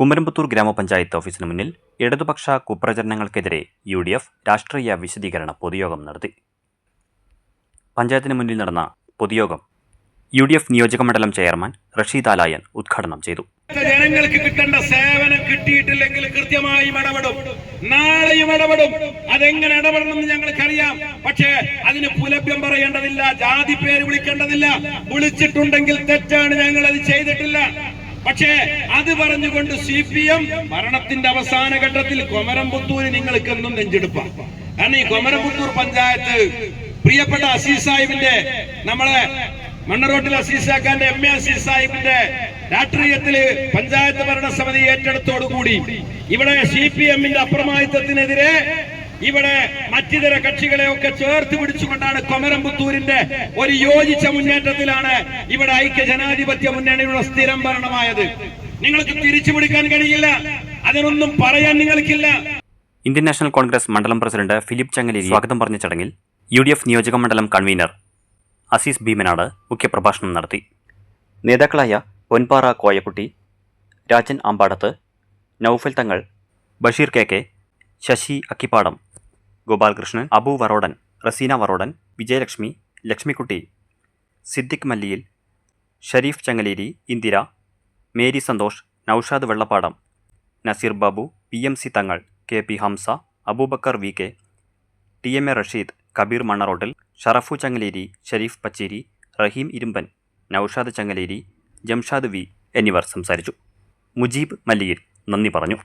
കുമരമ്പത്തൂർ ഗ്രാമപഞ്ചായത്ത് ഓഫീസിന് മുന്നിൽ ഇടതുപക്ഷ കുപ്രചരണങ്ങൾക്കെതിരെ യു ഡി എഫ് രാഷ്ട്രീയ വിശദീകരണ പൊതുയോഗം നടത്തി. പഞ്ചായത്തിന് മുന്നിൽ നടന്ന പൊതുയോഗം യു ഡി എഫ് നിയോജക മണ്ഡലം ചെയർമാൻ റഷീദ് ആലായൻ ഉദ്ഘാടനം ചെയ്തു. ജനങ്ങൾക്ക് കിട്ടേണ്ട സേവനം കിട്ടിയിട്ടില്ലെങ്കിൽ കൃത്യമായും ഇടപെടും. നാളെയും ഇടപെടും. അതെങ്ങനെ ഇടപെടണമെന്ന് ഞങ്ങൾക്കറിയാം. പക്ഷേ അതിന് പുലഭ്യം പറയേണ്ടതില്ല ജാതി പേര് വിളിക്കേണ്ടതില്ല. വിളിച്ചിട്ടുണ്ടെങ്കിൽ തെറ്റാണ് ഞങ്ങൾ അത് ചെയ്തിട്ടില്ല. പക്ഷേ അത് പറഞ്ഞുകൊണ്ട് സി പി എം ഭരണത്തിന്റെ അവസാന ഘട്ടത്തിൽ കൊമരംപുത്തൂര് നിങ്ങൾക്ക് എന്നും നെഞ്ചെടുപ്പാണ് കാരണം ഈ കൊമരംപുത്തൂർ പഞ്ചായത്ത് പ്രിയപ്പെട്ട അസീസ് സാഹിബിന്റെ നമ്മളെ മണ്ണറോട്ടിൽ അസീസ് ആക്കാന്റെ എം എ അസീസ് സാഹിബിന്റെ രാഷ്ട്രീയത്തിൽ പഞ്ചായത്ത് ഭരണസമിതി ഏറ്റെടുത്തോടുകൂടി ഇവിടെ സി പി എമ്മിന്റെ അപ്രമാദിത്വത്തിനെതിരെ ഇവിടെ മറ്റിതര കക്ഷികളെ ഒക്കെ ചേർത്ത് പിടിച്ചുകൊണ്ടാണ് കൊമരമ്പുത്തൂരിന്റെ ഒരു യോജിച്ച മുന്നേറ്റത്തിലാണ് ഇവിടെ ഐക്യ ജനാധിപത്യ മുന്നണിയുടെ സ്ഥിരം ഭരണമായത്. നിങ്ങൾക്ക് തിരിച്ചു പിടിക്കാൻ കഴിയില്ല. അതിനൊന്നും പറയാൻ നിങ്ങൾക്കില്ല. ഇന്ത്യൻ നാഷണൽ കോൺഗ്രസ് മണ്ഡലം പ്രസിഡന്റ് ഫിലിപ്പ് ചങ്ങലേരി സ്വാഗതം പറഞ്ഞ ചടങ്ങിൽ യു ഡി എഫ് നിയോജക മണ്ഡലം കൺവീനർ അസീസ് ഭീമനാട് മുഖ്യപ്രഭാഷണം നടത്തി. നേതാക്കളായ Ponpara Koyakutty Rajan Ambadath Noufal Thangal Basheer K K Sasi Akkippadam Gopalakrishnan Abu Varodan Raseena Varodan Vijayalakshmi Lakshmikutty Siddique Malliyil Shareef Changaleri Indira Mary Santhosh Noushad Vellappadam Nazeer Babu P M C Thangal K P Hamza Aboobacker V K T M A Rasheed Kabeer Mannarottil Sharafu Changaleri Shareef Pacheri Raheem Irumban Noushad Changaleri Jamshad V എന്നിവർ സംസാരിച്ചു. മുജീബ് മല്ലിയിൽ നന്ദി പറഞ്ഞു.